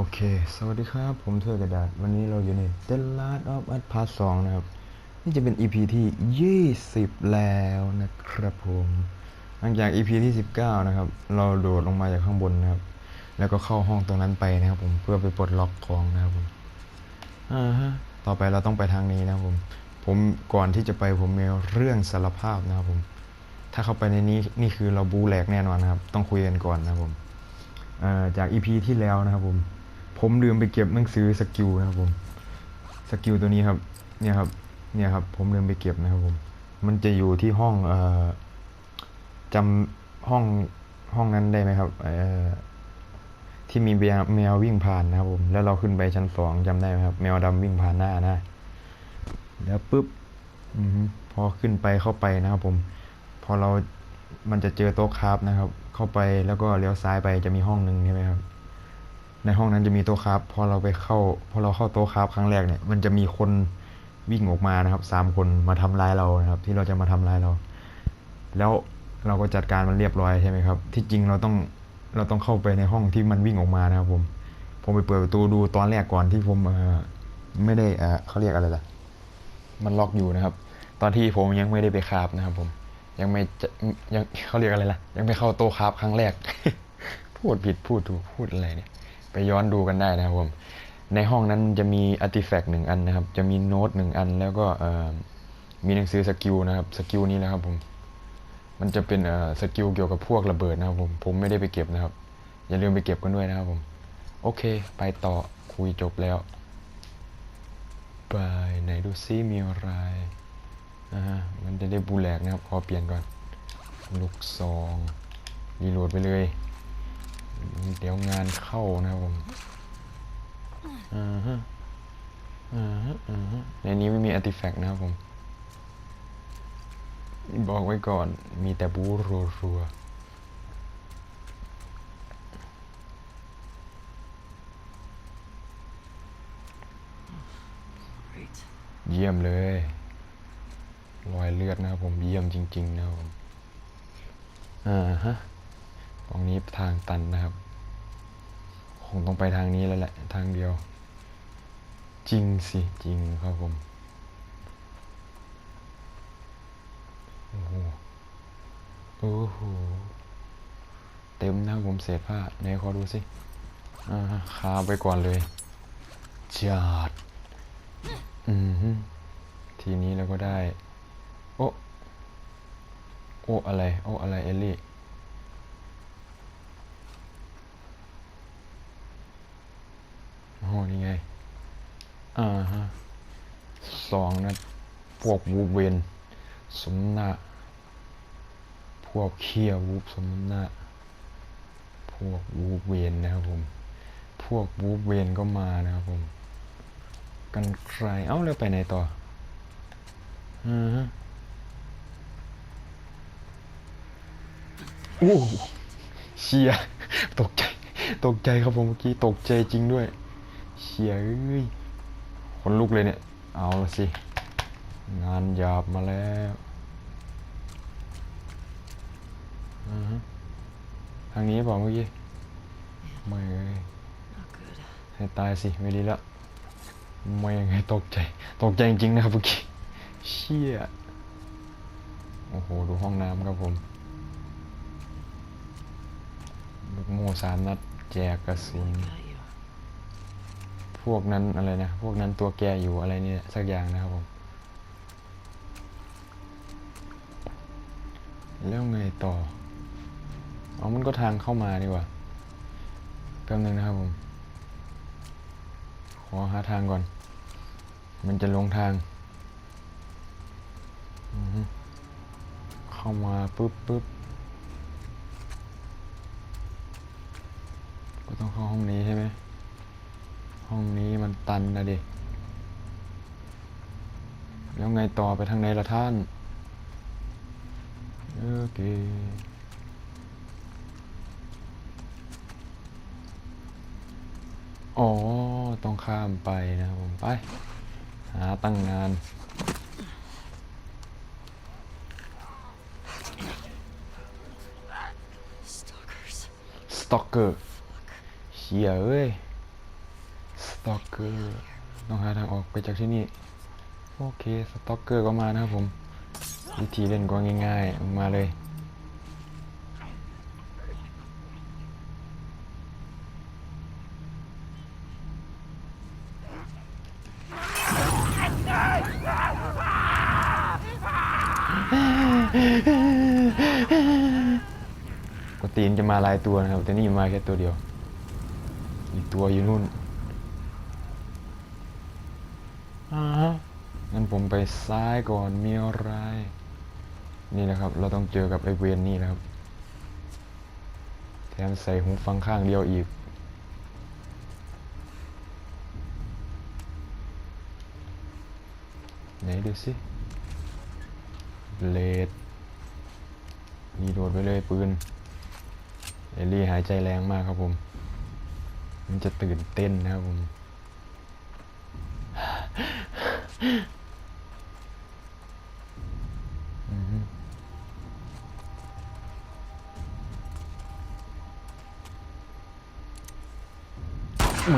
โอเค สวัสดีครับ ผมเทอกระดาษ วันนี้เราอยู่ใน The Last of Us Part 2 นะครับ นี่จะเป็น EP ที่ 20 แล้วนะครับผม หลังจาก EP ที่ 19 นะครับ เราโดดลงมาจากข้างบนนะครับ แล้วก็เข้าห้องตรงนั้นไปนะครับผม เพื่อไปปลดล็อกของนะครับผม อ่าฮะ ต่อไปเราต้องไปทางนี้นะครับผม ผมก่อนที่จะไปผมมีเรื่องสารภาพนะครับผม ถ้าเข้าไปในนี้นี่คือเราบูแหลกแน่นอนนะครับ ต้องคุยกันก่อนนะครับผมเอ่อจาก EP ที่แล้วนะครับผม ผมลืมไปเก็บหนังสือสกิลนะครับผมสกิลตัวนี้ครับเนี่ยครับเนี่ยครับ ผมลืมไปเก็บนะครับผม มันจะอยู่ที่ห้องเอ่อจำห้องห้องนั้นได้ไหมครับเอ่อที่มีแมวแมววิ่งผ่านนะครับผม แล้วเราขึ้นไปชั้นสองจำได้ไหมครับ แมวดำวิ่งผ่านหน้านะ แล้วปุ๊บอพอขึ้นไปเข้าไปนะครับผม พอเรามันจะเจอโต๊ะคราฟนะครับ เข้าไปแล้วก็เลี้ยวซ้ายไปจะมีห้องหนึ่งใช่ไหมครับ ในห้องนั้นจะมีโต๊ะคราฟพอเราไปเข้า พอเราเข้าโต๊ะคราฟครั้งแรกเนี่ยมันจะมีคนวิ่งออกมานะครับสามคนมาทำร้ายเรานะครับ ที่เราจะมาทำร้ายเรา แล้วเราก็จัดการมันเรียบร้อยใช่ไหมครับ ที่จริงเราต้องเราต้องเข้าไปในห้องที่มันวิ่งออกมานะครับผมผมไปเปิดประตูดูตอนแรกก่อนที่ผมไม่ได้เขาเรียกอะไรล่ะ มันล็อกอยู่นะครับ ตอนที่ผมยังไม่ได้ไปคราบนะครับ ผม ยังไม่จะยังเขาเรียกอะไรล่ะ ยังไม่เข้าโต๊ะคราบครั้งแรก พูดผิดพูดถูกพูดอะไรเนี่ย ไปย้อนดูกันได้นะครับผม ในห้องนั้นจะมีอาร์ติแฟกต์หนึ่งอันนะครับ จะมีโน้ตหนึ่งอัน แล้วก็มีหนังสือสกิลนะครับ สกิลนี้นะครับผม มันจะเป็นสกิลเกี่ยวกับพวกระเบิดนะครับผม ผมไม่ได้ไปเก็บนะครับ อย่าลืมไปเก็บกันด้วยนะครับผม โอเค ไปต่อคุยจบแล้ว ไปไหนดูซิมีอะไรอ่าฮะมันจะได้บูแลกนะครับ ขอเปลี่ยนก่อน ลูกซองรีโหลดไปเลย เดี๋ยวงานเข้านะครับผมอ่าฮะอ่าฮะอ่าฮะในนี้ไม่มีอาร์ติแฟกต์นะครับผม บอกไว้ก่อนมีแต่บูรัวรัวเยี่ยมเลย รอยเลือดนะครับผม เยี่ยมจริง ๆ นะครับผม อ่าฮะ ตรงนี้ทางตันนะครับ คงต้องไปทางนี้แล้วแหละ ทางเดียว จริงสิจริงครับผมโอ้โหโอ้โหเต็มนะครับผมเศษผ้าไหนขอดูสิอ่าคาไปก่อนเลยจัดอืมทีนี้เราก็ได้ โอ้โอ้อะไร โอ้อะไรเอลลี่ โอ้นี่ไง อ่าฮะสองนะ พวกวูเวนสมนาพวกเคียวูฟสมนาพวกวูเวนนะครับผม พวกวูเวนก็มานะครับผม กันใคร เอ้าแล้วไปไหนต่อ อ่าฮะโอ้เชียตกใจ ตกใจครับผมเมื่อกี้ ตกใจจริงด้วย เชียเอ้ยคนลุกเลยเนี่ย เอาละสิ งานหยาบมาแล้วอือฮึทางนี้เปล่าเมื่อกี้ ไม่เอ้ยให้ตายสิ ไม่ดีละไม่ยังไงตกใจ ตกใจจริงๆนะครับเมื่อกี้ เชี่ย โอ้โห ดูห้องน้ำครับผมลูกโม่สามนัดแจกกระสุน พวกนั้นอะไรนะ พวกนั้นตัวแกอยู่อะไรเนี่ยสักอย่างนะครับผม แล้วไงต่อ เอามันก็ทางเข้ามาดีกว่าแป๊บนึงนะครับผม ขอหาทางก่อน มันจะลงทาง เข้ามาปุ๊บปุ๊บก็ต้องเข้าห้องนี้ใช่ไหม ห้องนี้มันตันนะดิ แล้วไงต่อไปทางไหนล่ะท่าน โอเคอ๋อ ต้องข้ามไปนะครับผมไป หาตั้งนาน Stalkers. สตอกเกอร์เชียเอ้ย ต็อกเกอร์ต้องหาทางออกไปจากที่นี่ โอเคสต็อกเกอร์ก็มานะครับผม วิธีเล่นก็ง่ายๆ มาเลยปกติมันจะมาหลายตัวนะครับ แต่นี่มาแค่ตัวเดียว อีกตัวอยู่นู่นอ่าฮะ งั้นผมไปซ้ายก่อนมีอะไร นี่นะครับ เราต้องเจอกับไอเวนนี่นะครับ แถมใส่หูฟังข้างเดียวอีก ไหนดูสิเลดนี่โดดไปเลยปืน เอลี่หายใจแรงมากครับผม มันจะตื่นเต้นนะครับผม อือฮึ มึ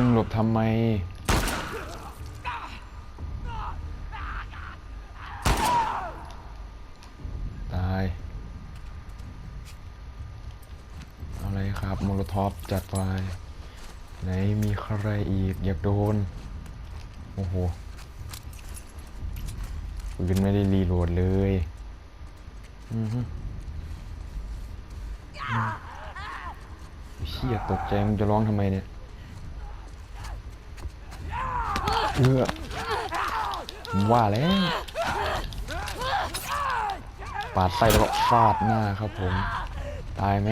งหลบทำไม ตายอะไรครับโมโลท็อปจัดไป ไหนมีใครอีก อยากโดน โอ้โห ปืนไม่ได้รีโหลดเลยอือฮึอืมเชี่ยตกใจมึงจะร้องทำไมเนี่ยเออผมว่าแล้วปาดไส้แล้วก็ฟาดหน้าครับผม ตายไหม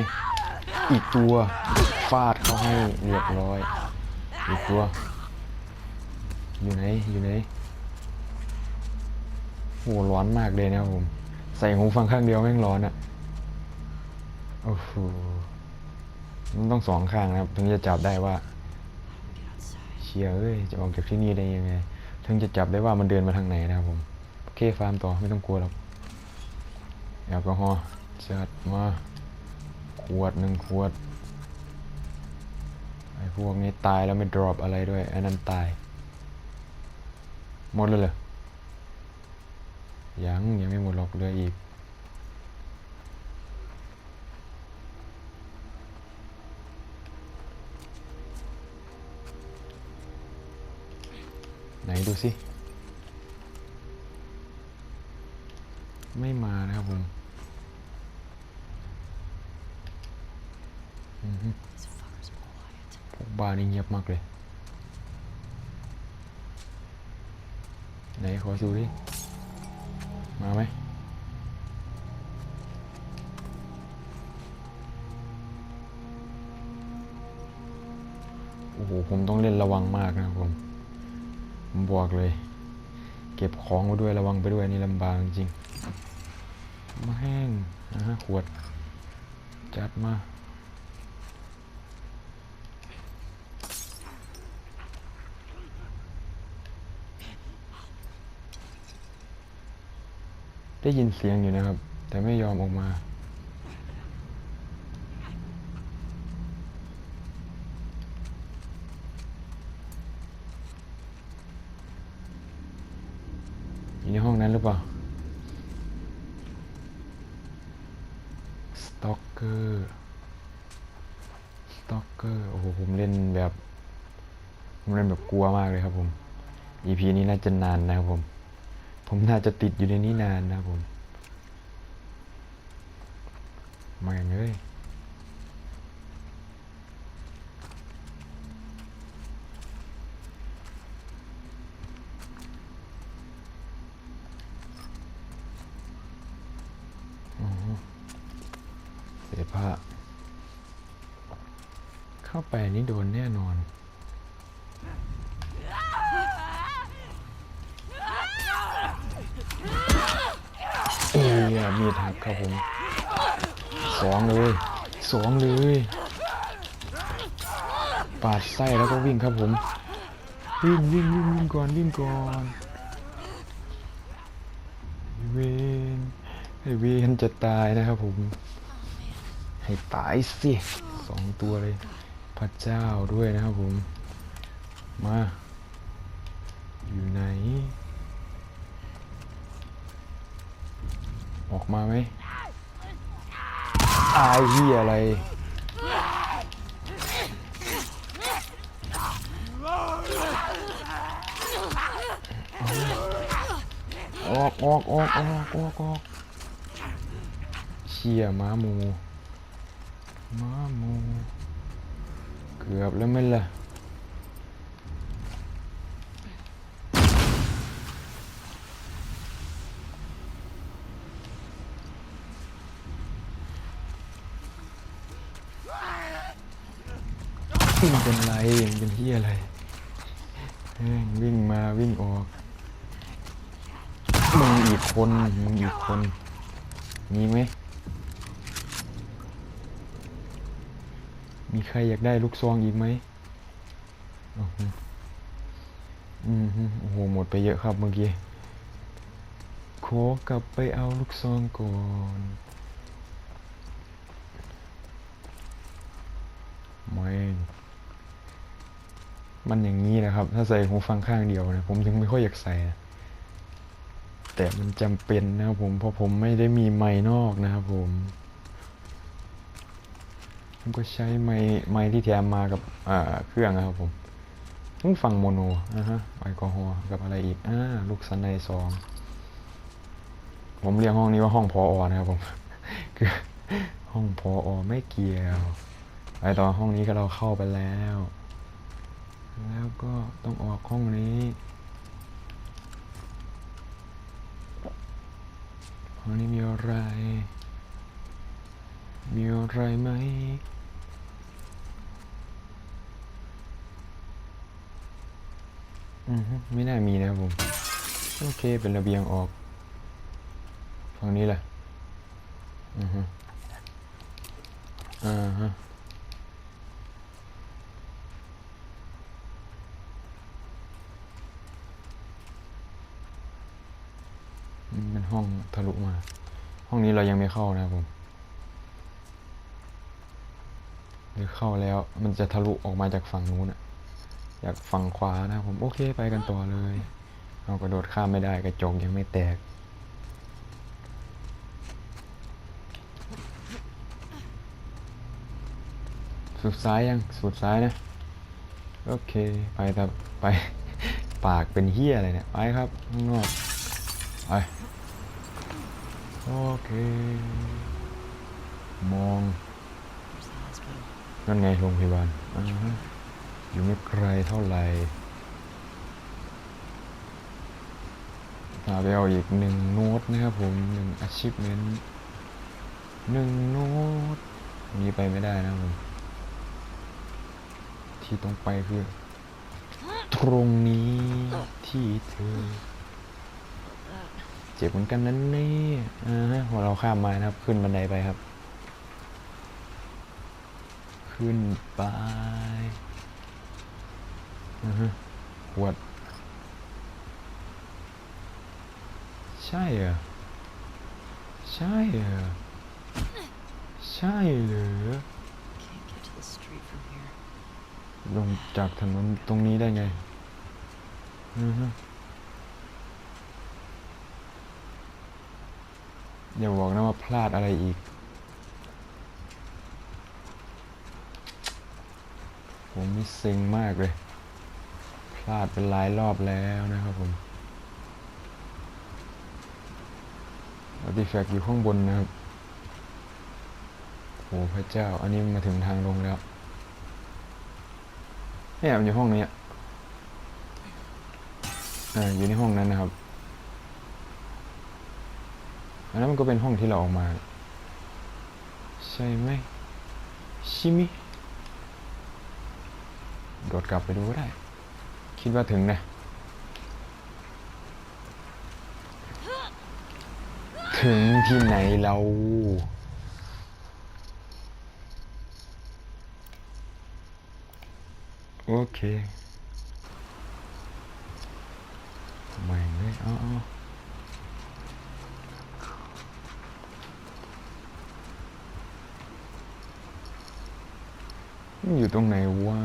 อีกตัวฟาดเขาให้เรียบร้อย อีกตัว อยู่ไหน อยู่ไหน หร้อนมากเลยนะครับผม ใส่หูฟังข้างเดียวแม่งร้อนอะโอ้โห มันต้องสองข้างนะครับ ถึงจะจับได้ว่า เชียเอ้ย จะออกจากที่นี่ได้ยังไง ถึงจะจับได้ว่ามันเดินมาทางไหนนะครับผม โอเคฟาร์มต่อไม่ต้องกลัวหรอก แอลกอฮอล์จัดมา ขวดหนึ่งขวด ไอ้พวกนี้ตายแล้วไม่ดรอปอะไรด้วยไอ้นั่นตาย หมดเลยเหรอ ยังยังไม่หมดหรอกเหลืออีก ไหนดูสิ ไม่มานะครับผมอือฮึพวกบาร์นี่เงียบมากเลย ไหนขอดูดิ มาไหมโอ้โห ผมต้องเล่นระวังมากนะผม ผมบอกเลย เก็บของไว้ด้วยระวังไปด้วยนี่ลำบากจริงมาแห้งนะฮะขวด จัดมา ได้ยินเสียงอยู่นะครับ แต่ไม่ยอมออกมา อยู่ในห้องนั้นหรือเปล่า สต็อกเกอร์ สต็อกเกอร์ โอ้โห ผมเล่นแบบ ผมเล่นแบบกลัวมากเลยครับผม EP นี้น่าจะนานนะครับผม ผมน่าจะติดอยู่ในนี้นานนะผมมาอย่างเลยอ๋อเสื้อผ้า เข้าไปนี่โดนแน่นอน เอ้ยมีดหักครับผมสองเลยสองเลย ปาดไส้แล้วก็วิ่งครับผม วิ่งวิ่งวิ่งวิ่งก่อนวิ่งก่อนเวนไอเวนจะตายนะครับผม ให้ตายสิสองตัวเลย พระเจ้าด้วยนะครับผม มา อยู่ไหน ออก มาไหมอายเฮียอะไร ออกออกออกออกออกออกเชี่ยม้ามูม้ามู เกือบแล้วไหมล่ะ วิ่งเป็นไรยัง เป็นที่อะไรวิ่งมาวิ่งออกมึงอีกคนมึงอีกคนมีไหมมีใครอยากได้ลูกซองอีกไหมอืมโอ้โหหมดไปเยอะครับเมื่อกี้ขอกลับไปเอาลูกซองก่อน ไม่ง มันอย่างนี้นะครับ ถ้าใส่หูฟังข้างเดียวนะผมถึงไม่ค่อยอยากใส่นะแต่มันจำเป็นนะครับผมเพราะผมไม่ได้มีไมค์นอกนะครับผมผมก็ใช้ไมค์ไมค์ที่แถมมากับเครื่องนะครับผมต้องฟังโมโนนะฮะแอลกอฮอล์กับอะไรอีกอ่าลูกสันในซองผมเรียกห้องนี้ว่าห้องพออนะครับผมคือห้องพออไม่เกี่ยวไอตอนห้องนี้ก็เราเข้าไปแล้ว แล้วก็ต้องออกห้องนี้ห้องนี้มีอะไร มีอะไรไหมอือฮึไม่น่ามีนะครับผม โอเค เป็นระเบียงออกฝั่งนี้แหละอือฮึอ่าฮะ มันเป็น ห้องทะลุมา ห้องนี้เรายังไม่เข้านะครับผมหรือเข้าแล้วมันจะทะลุออกมาจากฝั่งนู้นอะจากฝั่งขวานะครับผมโอเคไปกันต่อเลยเอากระโดดข้ามไม่ได้กระจกยังไม่แตกสุดซ้ายยังสุดซ้ายนะ โอเค ไปแต่ไป ปากเป็นเฮียอะไรเนี่ย ไปครับข้างนอกไป โอเค มอง นั่นไงโรงพยาบาลอาฮะอยู่ไม่ไกลเท่าไหร่พาไปเอาอีกหนึ่งโน้ตนะครับผมหนึ่ง achievement หนึ่งโน้ตนี้ไปไม่ได้นะผมที่ต้องไปคือ ตรงนี้ที่เธอ เจ็บเหมือนกันนั่นนี่อ่าฮะพอเราข้ามมานะครับ ขึ้นบันไดไปครับ ขึ้นไปอือฮะขวด ใช่เหรอใช่เหรอใช่เหรอ Can't get to the street from here. ลงจากถนนตรงนี้ได้ไงอือฮะ อย่าบอกนะว่าพลาดอะไรอีก ผมนี่เซ็งมากเลย พลาดเป็นหลายรอบแล้วนะครับผมอาร์ติแฟกต์อยู่ข้างบนนะครับโอ้พระเจ้า อันนี้มาถึงทางลงแล้วเนี่ยมันอยู่ห้องนี้อะอ่าอยู่ในห้องนั้นนะครับ อันนั้นมันก็เป็นห้องที่เราออกมา ใช่ไหมชิมิ โดดกลับไปดูก็ได้ คิดว่าถึงนะ ถึงที่ไหนเราโอเค ไม่เลยเอ๋อา มันอยู่ตรงไหนวะ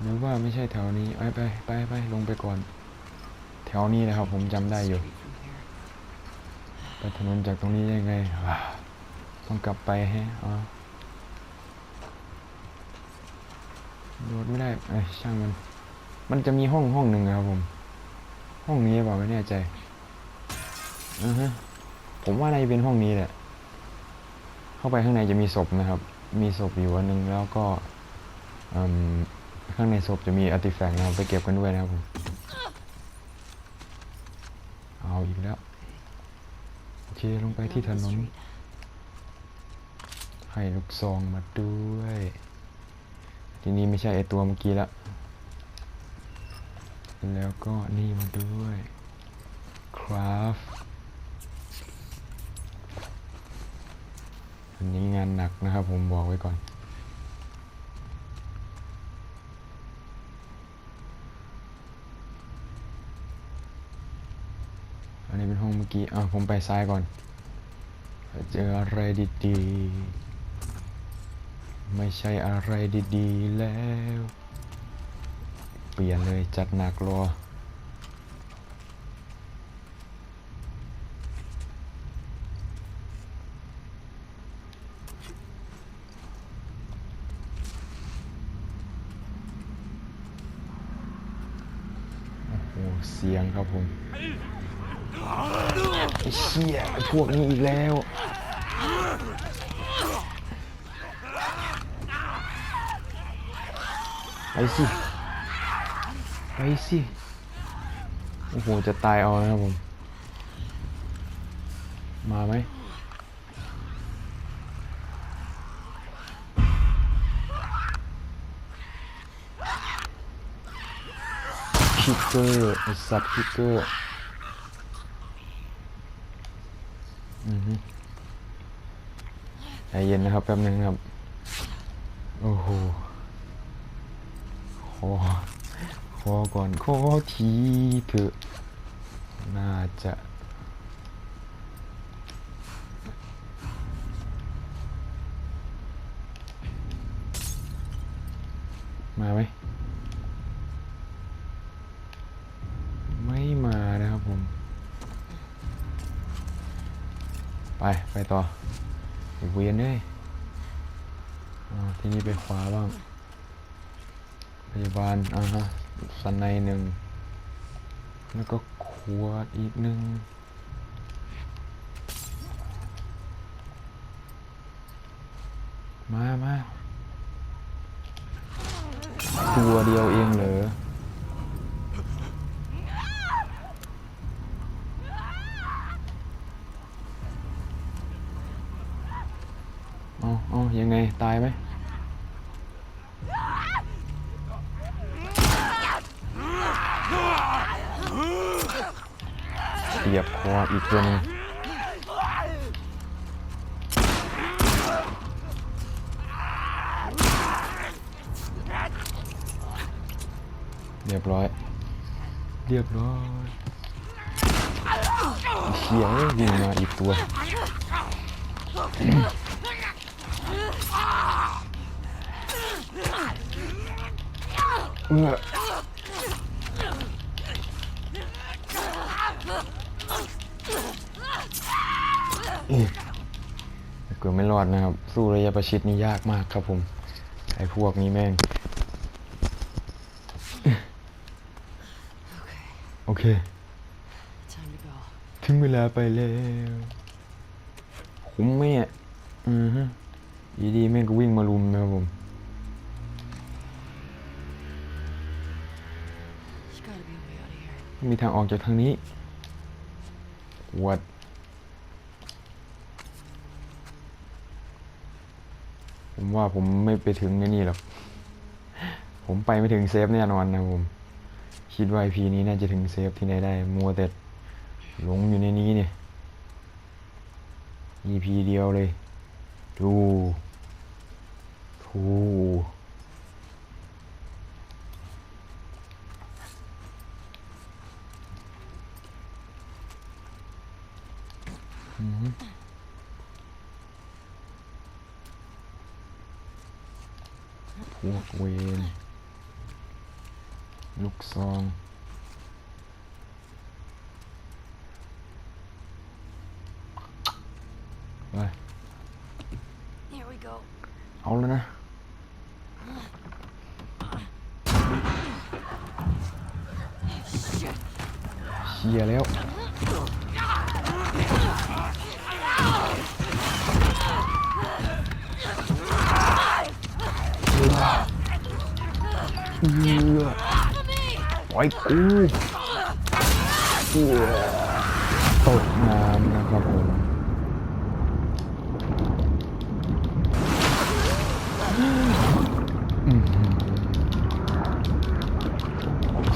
หรือว่าไม่ใช่แถวนี้ไปไปไปไปลงไปก่อน แถวนี้นะครับ ผมจำได้อยู่ไปถนนจากตรงนี้ได้ไงต้องกลับไปฮะอ๋อโดดไม่ได้เอ้ยช่างมัน มันจะมีห้องห้องหนึ่งครับผม ห้องนี้หรือเปล่าไม่แน่ใจอือฮะผมว่าน่าจะเป็นห้องนี้แหละ เข้าไปข้างในจะมีศพนะครับ มีศพอยู่อันหนึ่งแล้วก็ข้างในศพจะมีอาร์ติแฟกต์นะครับไปเก็บกันด้วยนะครับผมเอาอีกแล้ว โอเค ลงไปที่ถนน ให้ลูกซองมาด้วย ทีนี้ไม่ใช่ไอตัวเมื่อกี้ละ แล้วก็นี่มาด้วย คราฟ อันนี้งานหนักนะครับผมบอกไว้ก่อน อันนี้เป็นห้องเมื่อกี้ อะผมไปซ้ายก่อน เจออะไรดีๆ ไม่ใช่อะไรดีๆแล้ว เปลี่ยนเลยจัดหนักรอ โอ้โห เสียงครับผมไอ้เชี่ยพวกนี้อีกแล้วไปสิไปสิโอ้โหจะตายเอานะครับผม มาไหม คิกเกอร์ไอสัตว์คิกเกอร์อือฮึใจเย็นนะครับแป๊บนึงครับ โอ้โหขอขอก่อนขอทีเถอะน่าจะมาไหมมานะครับผม ไป ไปต่อไอเวียนเลยอ่าทีนี้ไปขวาบ้าง พยาบาล อ่าฮะสันในหนึ่ง แล้วก็ขวดอีกหนึ่งมามาตัวเดียวเองเหรอ เอาเอา ยังไง ตายไหมเสียบคออีกตัวนึงเรียบร้อย เรียบร้อยเขียวยิงมาอีกตัว เอออืมถ้าเกิดไม่รอดนะครับ สู้ระยะประชิดนี่ยากมากครับผม ไอ้พวกนี้แม่ง โอเค ถึงเวลาไปแล้วคุ้มไหมอะ อือฮะดีดีๆแม่งก็วิ่งมาลุมนะครับผม มีทางออกจากทางนี้วัดผมว่าผมไม่ไปถึงในนี่หรอก ผมไปไม่ถึงเซฟแน่นอนนะผม คิดว่า IP นี้น่าจะถึงเซฟที่ไหนได้ มัวแต่หลงอยู่ในนี้เนี่ย EP เดียวเลย ดูทู วกเวนลูกซอง กูตกน้ำนะครับผม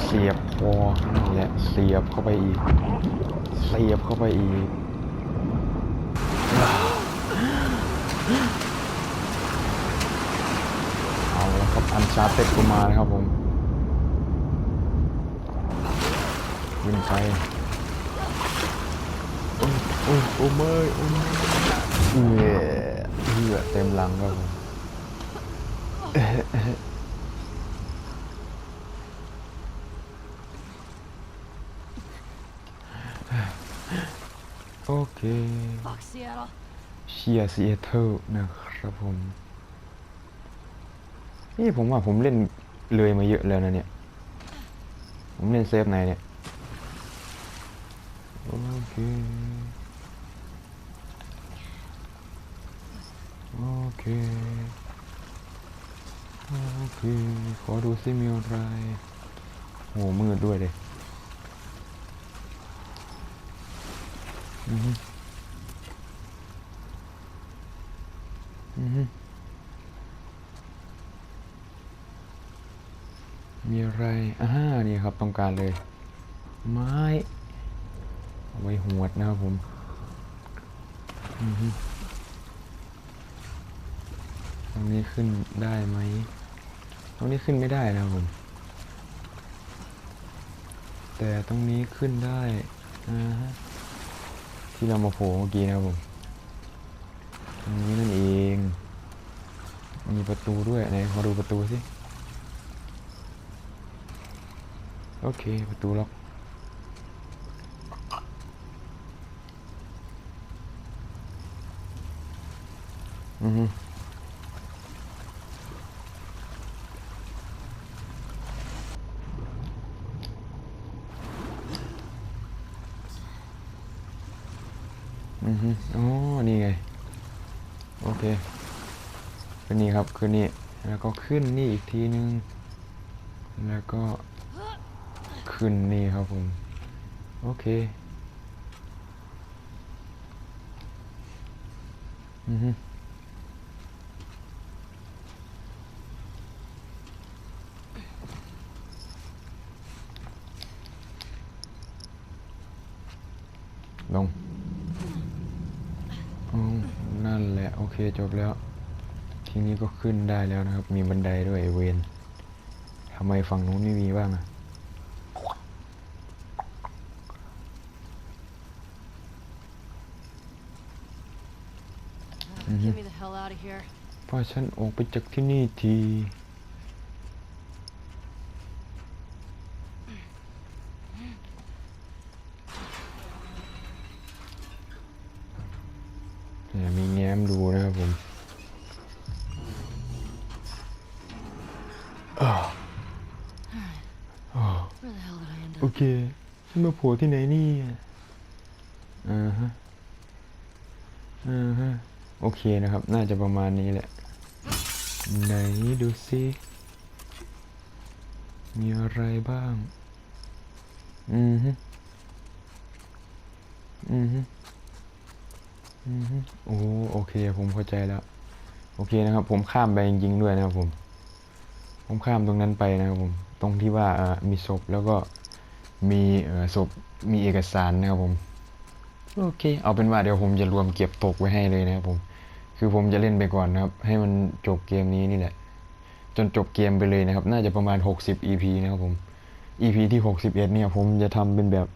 เสียบคอนั่นแหละเสียบเข้าไปอีก เสียบเข้าไปอีกเอาแล้วครับอันชาร์เต็ดก็มานะครับผม วิ่งไปโอ้โอ้โอ้เมยโอ้เมยเอื้อเอื้อเต็มหลังครับผมโอเคเชียร์ซีแอตเทิลนะครับผม นี่ผมว่าผมเล่นเลยมาเยอะแล้วนะเนี่ย ผมเล่นเซฟไหนเนี่ย โอเค โอเค โอเค ขอดูซิมีอะไรโหมืดด้วยเลยอือฮึอือฮึมีอะไรอ่านี่ครับต้องการเลย ไม้ ไว้หวดนะครับผมตรงนี้ขึ้นได้ไหมตรงนี้ขึ้นไม่ได้นะครับผม แต่ตรงนี้ขึ้นได้ที่เรามาโผล่เมื่อกี้นะครับผมตรงนี้นั่นเอง มีประตูด้วยไหนขอดูประตูสิ โอเค ประตูล็อก อือฮึอือฮึอ๋อ นี่ไง โอเคขึ้นนี่ครับขึ้นนี่ แล้วก็ขึ้นนี่อีกทีนึง แล้วก็ขึ้นนี่ครับผม โอเค อือฮึ ลงอ๋อนั่นแหละ โอเคจบแล้ว ทีนี้ก็ขึ้นได้แล้วนะครับ มีบันไดด้วยไอ้เวนทำไมฝั่งนู้นไม่มีบ้างอะ Uh, Get me the hell out of here. พาฉันออกไปจากที่นี่ที the hell did I end โอ up? เคฉันมาโผล่ที่ไหนเนี่ยอ่าฮะอ่าฮะโอเคนะครับ น่าจะประมาณนี้แหละ ไหนดูซิมีอะไรบ้าง อือฮึอือฮึอือฮึโอ้โอเค ผมเข้าใจแล้ว โอเคนะครับ ผมข้ามไปจริงๆด้วยนะครับผม ผมข้ามตรงนั้นไปนะครับผม ตรงที่ว่าเอ่อมีศพแล้วก็ มีศพมีเอกสารนะครับผมโอเค เอาเป็นว่าเดี๋ยวผมจะรวมเก็บตกไว้ให้เลยนะครับผม คือผมจะเล่นไปก่อนนะครับ ให้มันจบเกมนี้นี่แหละ จนจบเกมไปเลยนะครับ น่าจะประมาณ 60 EP นะครับผม EP ที่ 61 เนี่ย ผมจะทำเป็นแบบ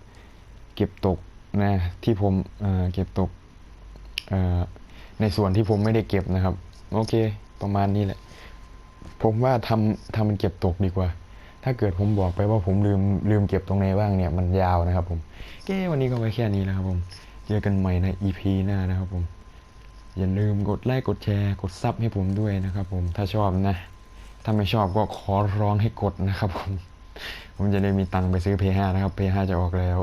เก็บตกนะที่ผมเอ่อเก็บตกเอ่อในส่วนที่ผมไม่ได้เก็บนะครับ โอเค ประมาณนี้แหละ ผมว่าทำทำมันเก็บตกดีกว่า ถ้าเกิดผมบอกไปว่าผมลืมลืมเก็บตรงไหนบ้างเนี่ยมันยาวนะครับผมเก้วันนี้ก็ไว้แค่นี้นะครับผมเจอกันใหม่ใน EP หน้านะครับผม อย่าลืมกดไลค์กดแชร์ กดซับให้ผมด้วยนะครับผมถ้าชอบนะ ถ้าไม่ชอบก็ขอร้องให้กดนะครับผม ผมจะได้มีตังค์ไปซื้อ P5 นะครับ P5 จะออกแล้ว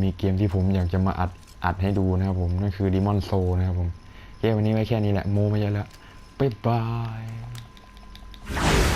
มีเกมที่ผมอยากจะมาอัดอัดให้ดูนะครับผมนั่นคือ Demon Soul นะครับผมเกมวันนี้ไว้แค่นี้แหละโมไม่เยอะแล้วบ๊ายบาย